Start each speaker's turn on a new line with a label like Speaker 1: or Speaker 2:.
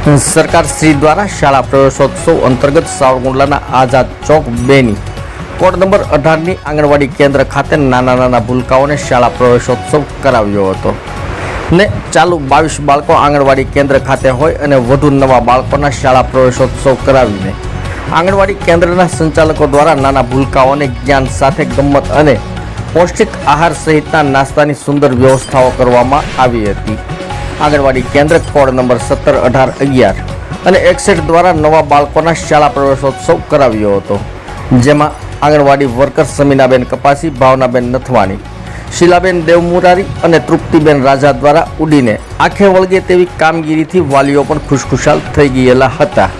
Speaker 1: સરકાર શ્રી દ્વારા શાળા પ્રવેશોત્સવ અંતર્ગત સાવરકુંડલાના આઝાદ ચોક બેની કોડ નંબર અઢારની આંગણવાડી કેન્દ્ર ખાતે નાના નાના ભૂલકાઓને શાળા પ્રવેશોત્સવ કરાવ્યો હતો. ને ચાલુ બાવીસ બાળકો આંગણવાડી કેન્દ્ર ખાતે હોય અને વધુ નવા બાળકોના શાળા પ્રવેશોત્સવ કરાવીને આંગણવાડી કેન્દ્રના સંચાલકો દ્વારા નાના ભૂલકાઓને જ્ઞાન સાથે ગમ્મત અને પૌષ્ટિક આહાર સહિતના નાસ્તાની સુંદર વ્યવસ્થાઓ કરવામાં આવી હતી. આંગણવાડી કેન્દ્ર કોડ નંબર સત્તર, અઢાર, અગિયાર અને એકસઠ દ્વારા નવા બાળકોના શાળા પ્રવેશોત્સવ કરાવ્યો હતો. જેમાં આંગણવાડી વર્કર સમીનાબેન કપાસી, ભાવનાબેન નથવાણી, શીલાબેન દેવમુરારી અને તૃપ્તિબેન રાજા દ્વારા ઉડીને આંખે વળગે તેવી કામગીરીથી વાલીઓ પણ ખુશખુશાલ થઈ ગયેલા હતા.